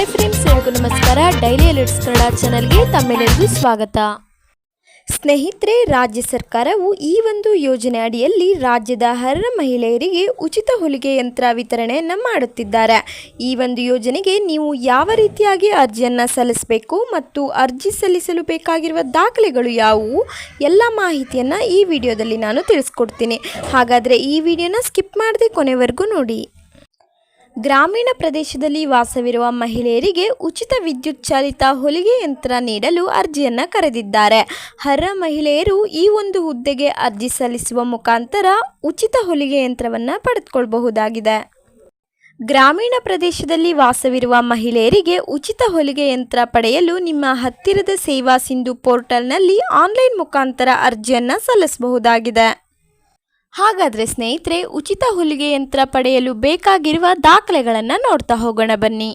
Hi friends ಎಲ್ರಿಗೂ ನಮಸ್ಕಾರ. Daily alerts Kannada ಚಾನಲ್ಗೆ ತಮ್ಮೆಲ್ಲರಿಗೂ ಸ್ವಾಗತ. ಸ್ನೇಹಿತರೆ, ರಾಜ್ಯ ಸರ್ಕಾರವು ಈ ಒಂದು ಯೋಜನೆ ಅಡಿಯಲ್ಲಿ ರಾಜ್ಯದ ಅರ್ಹ ಮಹಿಳೆಯರಿಗೆ ಉಚಿತ ಹೊಲಿಗೆ ಯಂತ್ರ ವಿತರಣೆಯನ್ನು ಮಾಡುತ್ತಿದ್ದಾರೆ. ಈ ಒಂದು ಯೋಜನೆಗೆ ನೀವು ಯಾವ ರೀತಿಯಾಗಿ ಅರ್ಜಿಯನ್ನು ಸಲ್ಲಿಸಬೇಕು ಮತ್ತು ಅರ್ಜಿ ಸಲ್ಲಿಸಲು ಬೇಕಾಗಿರುವ ದಾಖಲೆಗಳು ಯಾವುವು? ಎಲ್ಲ ಮಾಹಿತಿಯನ್ನು ಈ ವಿಡಿಯೋದಲ್ಲಿ ನಾನು ತಿಳಿಸ್ಕೊಡ್ತೀನಿ. ಹಾಗಾದರೆ ಈ ವಿಡಿಯೋನ ಸ್ಕಿಪ್ ಮಾಡದೆ ಕೊನೆವರೆಗೂ ನೋಡಿ. ಗ್ರಾಮೀಣ ಪ್ರದೇಶದಲ್ಲಿ ವಾಸವಿರುವ ಮಹಿಳೆಯರಿಗೆ ಉಚಿತ ವಿದ್ಯುತ್ ಚಾಲಿತ ಹೊಲಿಗೆ ಯಂತ್ರ ನೀಡಲು ಅರ್ಜಿಯನ್ನು ಕರೆದಿದ್ದಾರೆ. ಹರ ಮಹಿಳೆಯರು ಈ ಒಂದು ಹುದ್ದೆಗೆ ಅರ್ಜಿ ಸಲ್ಲಿಸುವ ಮುಖಾಂತರ ಉಚಿತ ಹೊಲಿಗೆ ಯಂತ್ರವನ್ನು ಪಡೆದುಕೊಳ್ಳಬಹುದಾಗಿದೆ. ಗ್ರಾಮೀಣ ಪ್ರದೇಶದಲ್ಲಿ ವಾಸವಿರುವ ಮಹಿಳೆಯರಿಗೆ ಉಚಿತ ಹೊಲಿಗೆ ಯಂತ್ರ ಪಡೆಯಲು ನಿಮ್ಮ ಹತ್ತಿರದ ಸೇವಾ ಸಿಂಧು ಪೋರ್ಟಲ್ನಲ್ಲಿ ಆನ್ಲೈನ್ ಮುಖಾಂತರ ಅರ್ಜಿಯನ್ನು ಸಲ್ಲಿಸಬಹುದಾಗಿದೆ. ಹಾಗಾದರೆ ಸ್ನೇಹಿತರೆ ಉಚಿತ ಹೊಲಿಗೆ ಯಂತ್ರ ಪಡೆಯಲು ಬೇಕಾಗಿರುವ ದಾಖಲೆಗಳನ್ನು ನೋಡ್ತಾ ಹೋಗೋಣ ಬನ್ನಿ.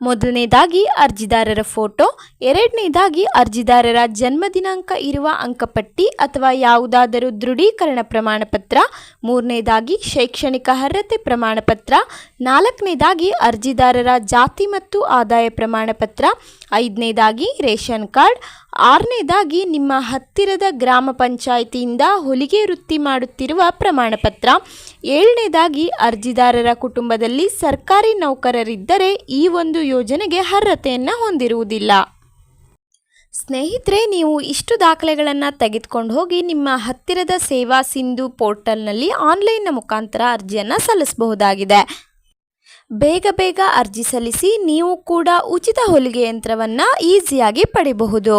ಮೊದಲನೇದಾಗಿ ಅರ್ಜಿದಾರರ ಫೋಟೋ, ಎರಡನೇದಾಗಿ ಅರ್ಜಿದಾರರ ಜನ್ಮ ದಿನಾಂಕ ಇರುವ ಅಂಕಪಟ್ಟಿ ಅಥವಾ ಯಾವುದಾದರೂ ದೃಢೀಕರಣ ಪ್ರಮಾಣಪತ್ರ, ಮೂರನೇದಾಗಿ ಶೈಕ್ಷಣಿಕ ಅರ್ಹತೆ ಪ್ರಮಾಣಪತ್ರ, ನಾಲ್ಕನೇದಾಗಿ ಅರ್ಜಿದಾರರ ಜಾತಿ ಮತ್ತು ಆದಾಯ ಪ್ರಮಾಣಪತ್ರ, ಐದನೇದಾಗಿ ರೇಷನ್ ಕಾರ್ಡ್, ಆರನೇದಾಗಿ ನಿಮ್ಮ ಹತ್ತಿರದ ಗ್ರಾಮ ಪಂಚಾಯಿತಿಯಿಂದ ಹೊಲಿಗೆ ವೃತ್ತಿ ಮಾಡುತ್ತಿರುವ ಪ್ರಮಾಣಪತ್ರ, ಏಳನೇದಾಗಿ ಅರ್ಜಿದಾರರ ಕುಟುಂಬದಲ್ಲಿ ಸರ್ಕಾರಿ ನೌಕರರಿದ್ದರೆ ಈ ಒಂದು ಯೋಜನೆಗೆ ಅರ್ಹತೆಯನ್ನು ಹೊಂದಿರುವುದಿಲ್ಲ. ಸ್ನೇಹಿತರೆ, ನೀವು ಇಷ್ಟು ದಾಖಲೆಗಳನ್ನು ತೆಗೆದುಕೊಂಡು ಹೋಗಿ ನಿಮ್ಮ ಹತ್ತಿರದ ಸೇವಾ ಸಿಂಧು ಪೋರ್ಟಲ್ನಲ್ಲಿ ಆನ್ಲೈನ್ನ ಮುಖಾಂತರ ಅರ್ಜಿಯನ್ನು ಸಲ್ಲಿಸಬಹುದಾಗಿದೆ. ಬೇಗ ಬೇಗ ಅರ್ಜಿ ಸಲ್ಲಿಸಿ ನೀವು ಕೂಡ ಉಚಿತ ಹೊಲಿಗೆ ಯಂತ್ರವನ್ನು ಈಸಿಯಾಗಿ ಪಡಿಬಹುದು